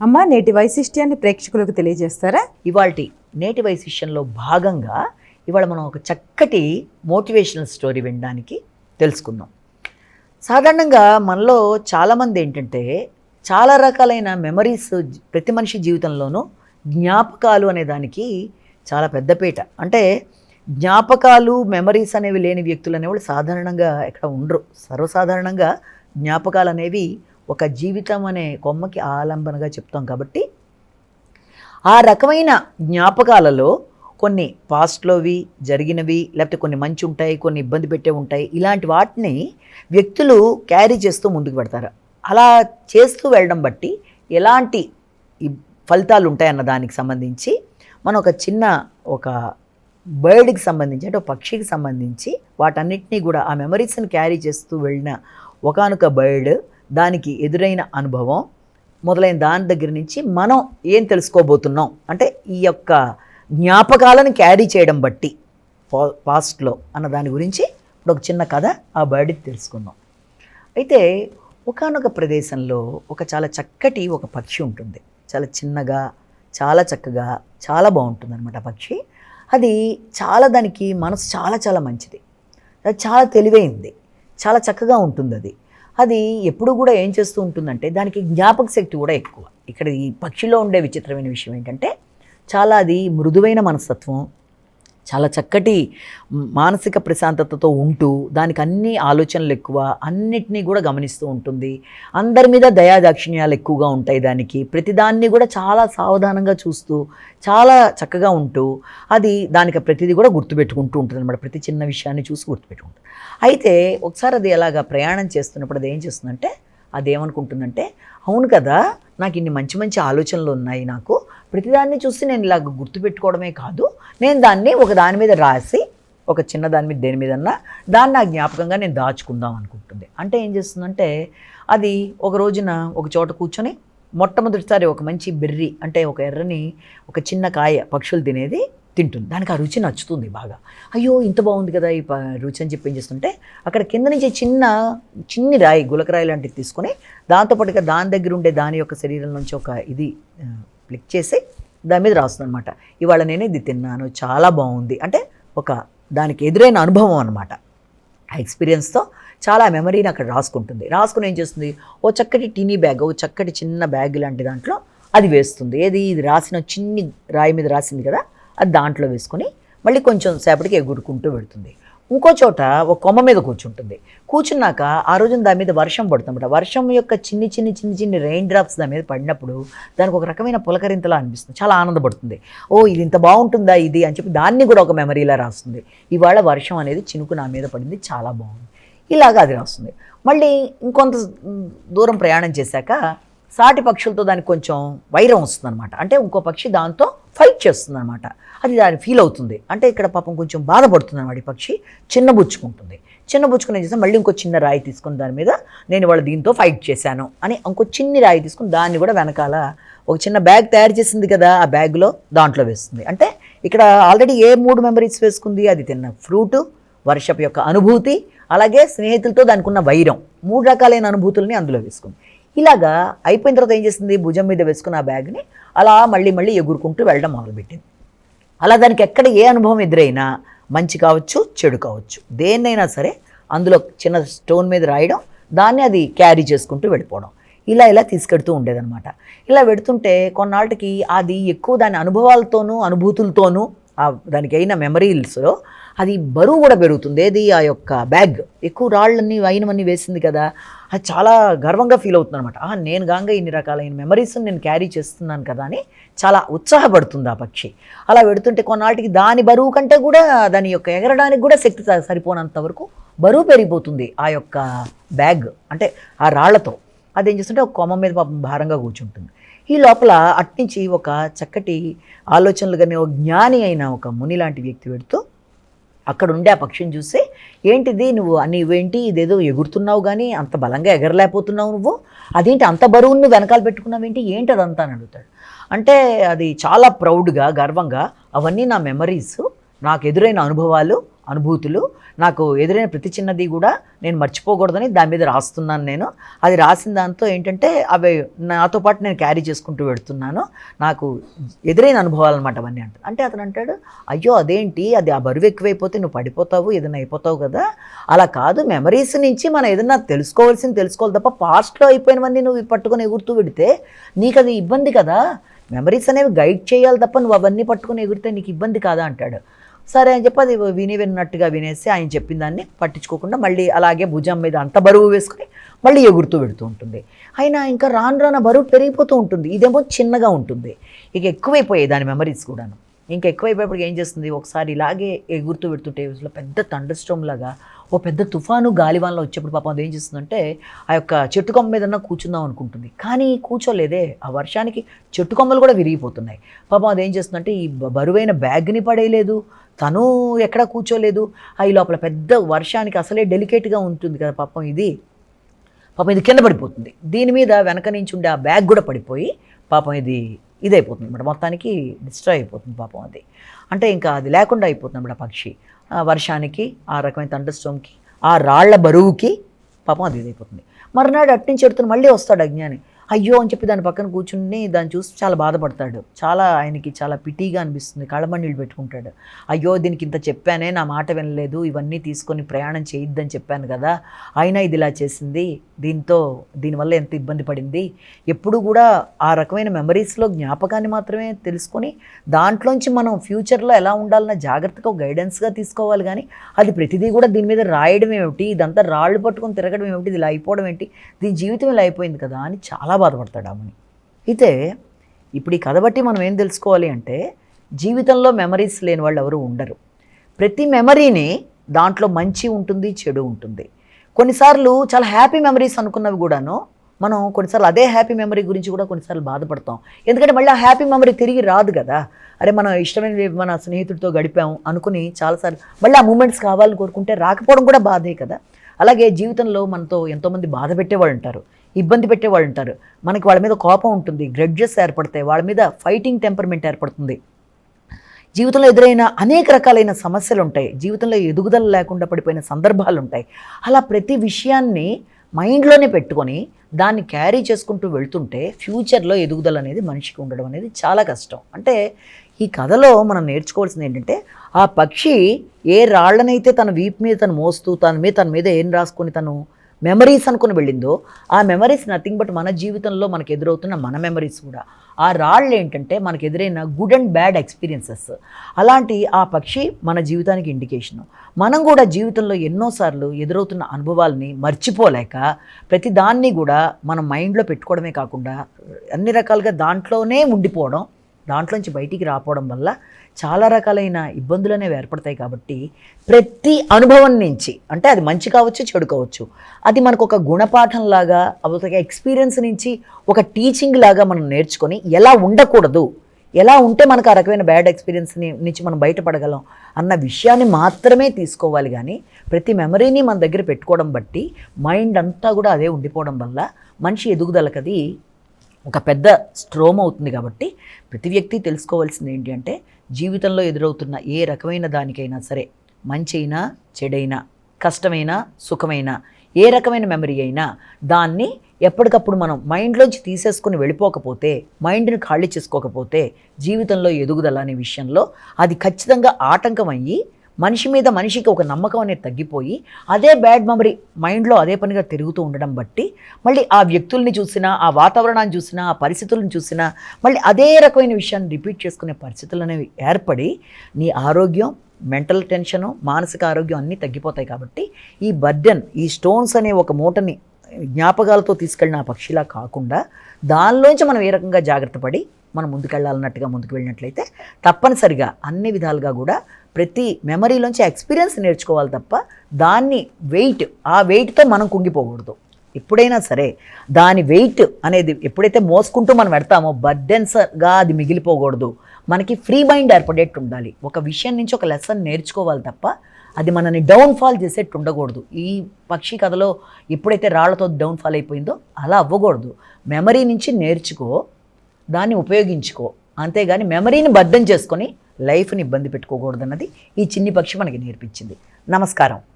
అమ్మా నేటి వైశిష్ట్యాన్ని ప్రేక్షకులకు తెలియజేస్తారా? ఇవాళ నేటి వైశిష్యంలో భాగంగా ఇవాళ మనం ఒక చక్కటి మోటివేషనల్ స్టోరీ వినడానికి తెలుసుకుందాం. సాధారణంగా మనలో చాలామంది ఏంటంటే చాలా రకాలైన మెమరీస్ ప్రతి మనిషి జీవితంలోనూ జ్ఞాపకాలు అనే దానికి చాలా పెద్దపీట అంటే జ్ఞాపకాలు మెమరీస్ అనేవి లేని వ్యక్తులు అనేవాళ్ళు సాధారణంగా ఎక్కడ ఉండరు. సర్వసాధారణంగా జ్ఞాపకాలు అనేవి ఒక జీవితం అనే కొమ్మకి ఆలంబనగా చెప్తాం కాబట్టి ఆ రకమైన జ్ఞాపకాలలో కొన్ని పాస్ట్లోవి జరిగినవి లేకపోతే కొన్ని మంచి ఉంటాయి కొన్ని ఇబ్బంది పెట్టే ఉంటాయి ఇలాంటి వాటిని వ్యక్తులు క్యారీ చేస్తూ ముందుకు పెడతారు. అలా చేస్తూ వెళ్ళడం బట్టి ఎలాంటి ఫలితాలు ఉంటాయన్న దానికి సంబంధించి మనం ఒక చిన్న ఒక బర్డ్కి సంబంధించి అంటే ఒక పక్షికి సంబంధించి వాటన్నిటినీ కూడా ఆ మెమరీస్ని క్యారీ చేస్తూ వెళ్ళిన ఒకానొక బర్డ్ దానికి ఎదురైన అనుభవం మొదలైన దాని దగ్గర నుంచి మనం ఏం తెలుసుకోబోతున్నాం? అంటే ఈ యొక్క జ్ఞాపకాలను క్యారీ చేయడం బట్టి పా పాస్ట్లో అన్న దాని గురించి ఇప్పుడు ఒక చిన్న కథ ఆ బర్డ్కి తెలుసుకుందాం. అయితే ఒకానొక ప్రదేశంలో ఒక చాలా చక్కటి ఒక పక్షి ఉంటుంది. చాలా చిన్నగా చాలా చక్కగా చాలా బాగుంటుంది అనమాట పక్షి. అది చాలా దానికి మనసు చాలా చాలా మంచిది. అది చాలా తెలివైంది. చాలా చక్కగా ఉంటుంది అది అది ఎప్పుడు కూడా ఏం చేస్తూ ఉంటుందంటే దానికి జ్ఞాపక శక్తి కూడా ఎక్కువ. ఇక్కడ ఈ పక్షిలో ఉండే విచిత్రమైన విషయం ఏంటంటే చాలా అది మృదువైన మనస్తత్వం చాలా చక్కటి మానసిక ప్రశాంతతతో ఉంటూ దానికి అన్ని ఆలోచనలు ఎక్కువ అన్నిటినీ కూడా గమనిస్తూ ఉంటుంది. అందరి మీద దయాదాక్షిణ్యాలు ఎక్కువగా ఉంటాయి దానికి. ప్రతిదాన్ని కూడా చాలా సావధానంగా చూస్తూ చాలా చక్కగా ఉంటూ అది దానికి ప్రతిదీ కూడా గుర్తుపెట్టుకుంటూ ఉంటుంది అనమాట ప్రతి చిన్న విషయాన్ని చూసి గుర్తుపెట్టుకుంటుంది. అయితే ఒకసారి అది ఎలాగా ప్రయాణం చేస్తున్నప్పుడు అది ఏం చేస్తుందంటే అది ఏమనుకుంటుందంటే అవును కదా నాకు ఇన్ని మంచి మంచి ఆలోచనలు ఉన్నాయి నాకు. ప్రతిదాన్ని చూసి నేను ఇలాగ గుర్తుపెట్టుకోవడమే కాదు. నేను దాన్ని ఒక దాని మీద రాసి ఒక చిన్న దాని మీద దేని మీదన్నా దాన్ని నా జ్ఞాపకంగా నేను దాచుకుందాం అనుకుంటుంది. అంటే ఏం చేస్తుందంటే అది ఒక రోజున ఒక చోట కూర్చొని మొట్టమొదటిసారి ఒక మంచి బెర్రీ అంటే ఒక ఎర్రని ఒక చిన్న కాయ పక్షులు తినేది. తింటుంది. దానికి ఆ రుచి నచ్చుతుంది బాగా. అయ్యో ఇంత బాగుంది కదా ఈ ప- రుచి అని చెప్పి ఏం చేస్తుంటే అక్కడ కింద నుంచి చిన్న చిన్ని రాయి గులకరాయి లాంటిది తీసుకొని దాంతోపాటుగా దాని దగ్గర ఉండే దాని యొక్క శరీరం నుంచి ఒక ఇది క్లిక్ చేసి దాని మీద రాస్తుంది అనమాట ఇవాళ నేను ఇది తిన్నాను చాలా బాగుంది. అంటే ఒక దానికి ఎదురైన అనుభవం అనమాట ఆ ఎక్స్పీరియన్స్తో చాలా మెమరీని అక్కడ రాసుకుంటుంది. రాసుకుని ఏం చేస్తుంది? ఓ చక్కటి టీనీ బ్యాగ్ ఓ చక్కటి చిన్న బ్యాగ్ లాంటి దాంట్లో అది వేస్తుంది. ఏది? ఇది రాసిన చిన్ని రాయి మీద రాసింది కదా? అది దాంట్లో వేసుకొని మళ్ళీ కొంచెం సేపటికి ఎగురుకుంటూ పెడుతుంది ఇంకో చోట ఒక కొమ్మ మీద కూర్చుంటుంది. కూర్చున్నాక ఆ రోజున దాని మీద వర్షం పడుతుందన్నమాట. వర్షం యొక్క చిన్ని చిన్ని చిన్ని చిన్ని రెయిన్ డ్రాప్స్ దాని మీద పడినప్పుడు దానికి ఒక రకమైన పులకరింతలా అనిపిస్తుంది. చాలా ఆనందపడుతుంది. ఓ ఇది ఇంత బాగుంటుందా ఇది? అని చెప్పి దాన్ని కూడా ఒక మెమరీలా రాస్తుంది. ఇవాళ వర్షం అనేది చినుకు నా మీద పడింది. చాలా బాగుంది. ఇలాగా అది రాస్తుంది. మళ్ళీ ఇంకొంత దూరం ప్రయాణం చేశాక సాటి పక్షులతో దానికి కొంచెం వైరం వస్తుందన్నమాట. అంటే ఇంకో పక్షి దాంతో ఫైట్ చేస్తుంది అనమాట అది దాని ఫీల్ అవుతుంది. అంటే ఇక్కడ పాపం కొంచెం బాధపడుతుంది అనమాట ఈ పక్షి. చిన్నబుచ్చుకుంటుంది చిన్నబుచ్చుకుని ఏం మళ్ళీ ఇంకో చిన్న రాయి తీసుకుని దాని మీద నేను వాళ్ళ దీంతో ఫైట్ చేశాను అని ఇంకో చిన్ని రాయి తీసుకుని దాన్ని కూడా వెనకాల ఒక చిన్న బ్యాగ్ తయారు చేసింది కదా ఆ బ్యాగ్లో దాంట్లో వేస్తుంది. అంటే ఇక్కడ ఆల్రెడీ ఏ మూడు మెమరీస్ వేసుకుంది? అది తిన్న ఫ్రూటు వర్షపు యొక్క అనుభూతి అలాగే స్నేహితులతో దానికి ఉన్న వైరం. మూడు రకాలైన అనుభూతుల్ని అందులో వేసుకుంది. ఇలాగా అయిపోయిన తర్వాత ఏం చేసింది? భుజం మీద వేసుకున్న ఆ బ్యాగ్ని అలా మళ్ళీ మళ్ళీ ఎగురుకుంటూ వెళ్ళడం మొదలుపెట్టింది. అలా దానికి ఎక్కడ ఏ అనుభవం ఎదురైనా మంచి కావచ్చు చెడు కావచ్చు దేన్నైనా సరే అందులో చిన్న స్టోన్ మీద రాయడం దాన్ని అది క్యారీ చేసుకుంటూ వెళ్ళిపోవడం ఇలా ఇలా తీసుకెడుతూ ఉండేదన్నమాట. ఇలా పెడుతుంటే కొన్నాళ్ళకి అది ఎక్కువ దాని అనుభవాలతోనూ అనుభూతులతోనూ ఆ దానికి అయిన మెమరీస్లో అది బరువు కూడా పెరుగుతుంది. ఏది? ఆ యొక్క బ్యాగ్ ఎక్కువ రాళ్ళన్నీ అయినవన్నీ వేసింది కదా. అది చాలా గర్వంగా ఫీల్ అవుతుంది అనమాట నేను గాంగా ఇన్ని రకాలైన మెమరీస్ నేను క్యారీ చేస్తున్నాను కదా అని చాలా ఉత్సాహపడుతుంది ఆ పక్షి. అలా పెడుతుంటే కొన్నాటికి దాని బరువు కంటే కూడా దాని యొక్క ఎగరడానికి కూడా శక్తి సరిపోనంత వరకు బరువు పెరిగిపోతుంది ఆ యొక్క బ్యాగ్ అంటే ఆ రాళ్ళతో. అదేం చేస్తుంటే ఒక కొమ్మ మీద పాపం భారంగా కూర్చుంటుంది. ఈ లోపల అట్నుంచి ఒక చక్కటి ఆలోచనలు కానీ ఒక జ్ఞాని అయిన ఒక ముని లాంటి వ్యక్తి పెడుతూ అక్కడ ఉండే ఆ పక్షిని చూసి ఏంటిది నువ్వు నీవేంటి ఇదేదో ఎగురుతున్నావు కానీ అంత బలంగా ఎగరలేకపోతున్నావు నువ్వు? అదేంటి అంత బరువును నువ్వు వెనకాల పెట్టుకున్నావేంటి? ఏంటి అదంతా? అని అడుగుతాడు. అంటే అది చాలా ప్రౌడ్గా గర్వంగా అవన్నీ నా మెమరీస్ నాకు ఎదురైన అనుభవాలు అనుభూతులు. నాకు ఎదురైన ప్రతి చిన్నది కూడా నేను మర్చిపోకూడదని దాని మీద రాస్తున్నాను నేను. అది రాసిన దాంతో ఏంటంటే అవి నాతో పాటు నేను క్యారీ చేసుకుంటూ పెడుతున్నాను నాకు ఎదురైన అనుభవాలు అనమాట అవన్నీ అంటారు అంటే అతను అంటాడు అయ్యో అదేంటి? అది ఆ బరువు ఎక్కువైపోతే నువ్వు పడిపోతావు ఏదైనా అయిపోతావు కదా. అలా కాదు మెమరీస్ నుంచి మనం ఏదైనా తెలుసుకోవాల్సింది తెలుసుకోవాలి తప్ప పాస్ట్లో అయిపోయినవన్నీ నువ్వు పట్టుకొని ఎగురుతూ పెడితే నీకు అది ఇబ్బంది కదా. మెమరీస్ అనేవి గైడ్ చేయాలి తప్ప నువ్వు అవన్నీ పట్టుకొని ఎగిరితే నీకు ఇబ్బంది కాదా అంటాడు. సరే అని చెప్పి అది విని విన్నట్టుగా వినేసి ఆయన చెప్పిన దాన్ని పట్టించుకోకుండా మళ్ళీ అలాగే భుజం మీద అంత బరువు వేసుకొని మళ్ళీ ఎగురుతూ పెడుతూ ఉంటుంది. అయినా ఇంకా రాను రాన బరువు పెరిగిపోతూ ఉంటుంది. ఇదేమో చిన్నగా ఉంటుంది. ఇక ఎక్కువైపోయాయి దాని మెమరీస్ కూడాను. ఇంకా ఎక్కువైపోయేప్పటికి ఏం చేస్తుంది? ఒకసారి ఇలాగే ఎగురుతూ పెడుతుంటే పెద్ద థండర్ లాగా ఓ పెద్ద తుఫాను గాలివానలో వచ్చేప్పుడు పాపం అది ఏం చేస్తుందంటే ఆ యొక్క చెట్టు కొమ్మ మీదన్నా కూర్చుందాం అనుకుంటుంది. కానీ కూర్చోలేదే. ఆ వర్షానికి చెట్టు కొమ్మలు కూడా విరిగిపోతున్నాయి. పాపం అది ఏం చేస్తుందంటే ఈ బరువైన బ్యాగ్ని పడేయలేదు. తను ఎక్కడ కూర్చోలేదు. ఆ ఈ లోపల పెద్ద వర్షానికి అసలే డెలికేట్గా ఉంటుంది కదా పాపం ఇది. పాపం ఇది కింద పడిపోతుంది. దీని మీద వెనక నుంచి ఉండే ఆ బ్యాగ్ కూడా పడిపోయి పాపం ఇది ఇదైపోతుంది అనమాట మొత్తానికి డిస్ట్రాయ్ అయిపోతుంది పాపం అది. అంటే ఇంకా అది లేకుండా అయిపోతుంది అనమాట పక్షి. వర్షానికి ఆ రకమైన తండస్టోమ్కి ఆ రాళ్ళ బరువుకి పాపం అది ఇదైపోతుంది. మరునాడు అట్నుంచి ఎడుతున్న మళ్ళీ వస్తాడు అజ్ఞాని. అయ్యో అని చెప్పి దాని పక్కన కూర్చుని దాన్ని చూసి చాలా బాధపడతాడు. చాలా ఆయనకి చాలా పిటీగా అనిపిస్తుంది. కళ్ళమన్నీళ్ళు పెట్టుకుంటాడు. అయ్యో దీనికి ఇంత చెప్పానే నా మాట వినలేదు. ఇవన్నీ తీసుకొని ప్రయాణం చేయొద్దని చెప్పాను కదా. అయినా ఇది ఇలా చేసింది. దీంతో దీనివల్ల ఎంత ఇబ్బంది పడింది? ఎప్పుడు కూడా ఆ రకమైన మెమరీస్లో జ్ఞాపకాన్ని మాత్రమే తెలుసుకొని దాంట్లోంచి మనం ఫ్యూచర్లో ఎలా ఉండాలన్న జాగ్రత్తగా గైడెన్స్గా తీసుకోవాలి కానీ అది ప్రతిదీ కూడా దీని మీద రాయడం ఏమిటి? ఇదంతా రాళ్ళు పట్టుకొని తిరగడం ఏమిటి? ఇది ఇలా అయిపోవడం ఏంటి? దీని జీవితం ఇలా అయిపోయింది కదా అని చాలా బాధపడతాడు ఆమెని అయితే ఇప్పుడు ఈ కథ బట్టి మనం ఏం తెలుసుకోవాలి అంటే జీవితంలో మెమరీస్ లేని వాళ్ళు ఎవరు ఉండరు. ప్రతి మెమరీని దాంట్లో మంచి ఉంటుంది చెడు ఉంటుంది. కొన్నిసార్లు చాలా హ్యాపీ మెమరీస్ అనుకున్నవి కూడాను మనం కొన్నిసార్లు అదే హ్యాపీ మెమరీ గురించి కూడా కొన్నిసార్లు బాధపడతాం. ఎందుకంటే మళ్ళీ ఆ హ్యాపీ మెమరీ తిరిగి రాదు కదా. అరే మనం ఇష్టమైన మన స్నేహితుడితో గడిపాం అనుకుని చాలాసార్లు మళ్ళీ ఆ మూమెంట్స్ కావాలని కోరుకుంటే రాకపోవడం కూడా బాధే కదా. అలాగే జీవితంలో మనతో ఎంతోమంది బాధ పెట్టేవాళ్ళు ఉంటారు. ఇబ్బంది పెట్టేవాళ్ళు ఉంటారు మనకి వాళ్ళ మీద కోపం ఉంటుంది గ్రెడ్జెస్ ఏర్పడతాయి వాళ్ళ మీద ఫైటింగ్ టెంపర్మెంట్ ఏర్పడుతుంది. జీవితంలో ఎదురైన అనేక రకాలైన సమస్యలు ఉంటాయి జీవితంలో ఎదుగుదల లేకుండా పడిపోయిన సందర్భాలు ఉంటాయి అలా ప్రతి విషయాన్ని మైండ్లోనే పెట్టుకొని దాన్ని క్యారీ చేసుకుంటూ వెళ్తుంటే ఫ్యూచర్లో ఎదుగుదల అనేది మనిషికి ఉండడం అనేది చాలా కష్టం. అంటే ఈ కథలో మనం నేర్చుకోవాల్సింది ఏంటంటే ఆ పక్షి ఏ రాళ్ళనైతే తన వీపు మీద తను మోస్తూ తన మీద తన మీద ఏం రాసుకొని తను మెమరీస్ అనుకుని వెళ్ళిందో ఆ మెమరీస్ నథింగ్ బట్ మన జీవితంలో మనకు ఎదురవుతున్న మన మెమరీస్ కూడా. ఆ రాళ్ళు ఏంటంటే మనకు ఎదురైన గుడ్ అండ్ బ్యాడ్ ఎక్స్పీరియన్సెస్ అలాంటి ఆ పక్షి మన జీవితానికి ఇండికేషను మనం కూడా జీవితంలో ఎన్నోసార్లు ఎదురవుతున్న అనుభవాల్ని మర్చిపోలేక ప్రతి దాన్ని కూడా మనం మైండ్లో పెట్టుకోవడమే కాకుండా అన్ని రకాలుగా దాంట్లోనే ఉండిపోవడం దాంట్లోంచి బయటికి రాపోవడం వల్ల చాలా రకాలైన ఇబ్బందులు అనేవి ఏర్పడతాయి కాబట్టి ప్రతి అనుభవం నుంచి అంటే అది మంచి కావచ్చు చెడు కావచ్చు అది మనకు ఒక గుణపాఠం లాగా ఒక ఎక్స్పీరియన్స్ నుంచి ఒక టీచింగ్ లాగా మనం నేర్చుకొని ఎలా ఉండకూడదు ఎలా ఉంటే మనకు ఆ రకమైన బ్యాడ్ ఎక్స్పీరియన్స్ నుంచి మనం బయటపడగలం అన్న విషయాన్ని మాత్రమే తీసుకోవాలి కానీ ప్రతి మెమరీని మన దగ్గర పెట్టుకోవడం బట్టి మైండ్ అంతా కూడా అదే ఉండిపోవడం వల్ల మనిషి ఎదుగుదలకది ఒక పెద్ద స్ట్రోమ్ అవుతుంది కాబట్టి ప్రతి వ్యక్తి తెలుసుకోవాల్సింది ఏంటి అంటే జీవితంలో ఎదురవుతున్న ఏ రకమైన దానికైనా సరే మంచి అయినా చెడైనా కష్టమైన సుఖమైన ఏ రకమైన మెమరీ అయినా దాన్ని ఎప్పటికప్పుడు మనం మైండ్లోంచి తీసేసుకుని వెళ్ళిపోకపోతే మైండ్ని ఖాళీ చేసుకోకపోతే జీవితంలో ఎదుగుదల అనే విషయంలో అది ఖచ్చితంగా ఆటంకం అయ్యి మనిషి మీద మనిషికి ఒక నమ్మకం అనేది తగ్గిపోయి అదే బ్యాడ్ మెమరీ మైండ్లో అదే పనిగా తిరుగుతూ ఉండడం బట్టి మళ్ళీ ఆ వ్యక్తుల్ని చూసినా ఆ వాతావరణాన్ని చూసినా ఆ పరిస్థితులను చూసినా మళ్ళీ అదే రకమైన విషయాన్ని రిపీట్ చేసుకునే పరిస్థితులు అనేవి ఏర్పడి నీ ఆరోగ్యం మెంటల్ టెన్షను మానసిక ఆరోగ్యం అన్నీ తగ్గిపోతాయి కాబట్టి ఈ బర్డెన్ ఈ స్టోన్స్ అనే ఒక మూటని జ్ఞాపకాలతో తీసుకెళ్ళిన ఆ పక్షిలా కాకుండా దానిలోంచి మనం ఏ రకంగా జాగ్రత్త పడి మనం ముందుకెళ్ళాలన్నట్టుగా ముందుకు వెళ్ళినట్లయితే తప్పనిసరిగా అన్ని విధాలుగా కూడా ప్రతి మెమరీలోంచి ఎక్స్పీరియన్స్ నేర్చుకోవాలి తప్ప దాన్ని వెయిట్ ఆ వెయిట్తో మనం కుంగిపోకూడదు. ఎప్పుడైనా సరే దాని వెయిట్ అనేది ఎప్పుడైతే మోసుకుంటూ మనం పెడతామో బర్డెన్స్గా అది మిగిలిపోకూడదు. మనకి ఫ్రీ మైండ్ ఏర్పడేట్టు ఉండాలి ఒక విషయం నుంచి ఒక లెసన్ నేర్చుకోవాలి తప్ప అది మనని డౌన్ఫాల్ చేసేట్టు ఉండకూడదు ఈ పక్షి కథలో ఎప్పుడైతే రాళ్ళతో డౌన్ఫాల్ అయిపోయిందో అలా అవ్వకూడదు. మెమరీ నుంచి నేర్చుకో దాన్ని ఉపయోగించుకో. అంతేగాని మెమరీని బద్దం చేసుకొని లైఫ్ని ఇబ్బంది పెట్టుకోకూడదన్నది ఈ చిన్ని పక్షి మనకి నేర్పించింది. నమస్కారం.